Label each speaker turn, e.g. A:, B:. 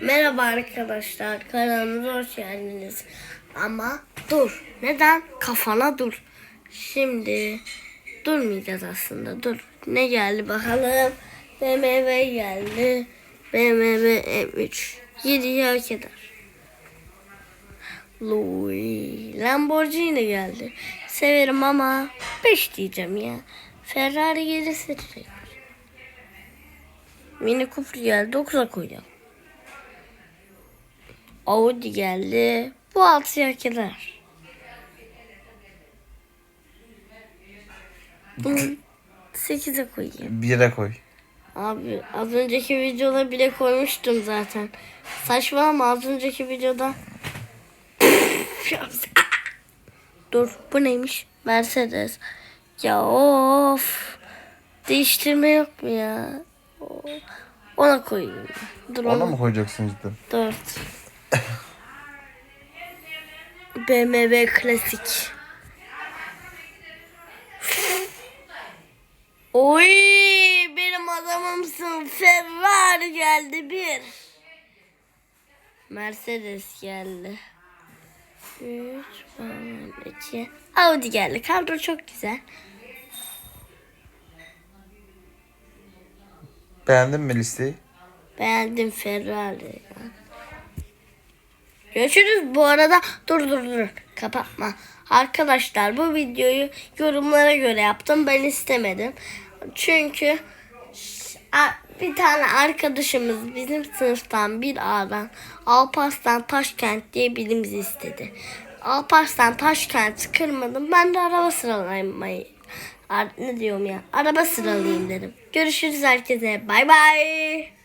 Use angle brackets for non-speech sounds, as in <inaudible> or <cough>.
A: Merhaba arkadaşlar, kanalımıza hoş geldiniz. Ama dur, neden? Kafana dur. Şimdi durmayacağız aslında, dur. Ne geldi bakalım? BMW geldi. BMW M3. 7 hak eder. Louis Lamborghini geldi. Severim ama 5 diyeceğim ya. Ferrari gelirse direkt. Mini Cooper geldi 9'a koyacağım. Audi geldi. Bu 6'ya hak eder. Bunu 8'e koyayım.
B: Bire koy.
A: Abi az önceki videoda bile koymuştum zaten. Saçmalama az önceki videoda. <laughs> Dur bu neymiş? Mercedes. Ya of. Değiştirme yok mu ya? Ona koyayım. Dur
B: Ona
A: ona.
B: mı koyacaksın cidden?
A: Dört. BMW klasik. Oy benim adamımsın. Ferrari geldi bir. Mercedes geldi. Falan, iki. Audi geldi. Kadro çok güzel.
B: Beğendin mi listeyi?
A: Beğendim Ferrari. ya. Görüşürüz. Bu arada dur dur dur. Kapatma. Arkadaşlar bu videoyu yorumlara göre yaptım. Ben istemedim. Çünkü bir tane arkadaşımız bizim sınıftan bir A'dan Alparslan Taşkent diye birimizi istedi. Alparslan Taşkent'i kırmadım. Ben de araba sıralamayı ne diyorum ya? Araba sıralayayım dedim. Görüşürüz herkese. Bay bay.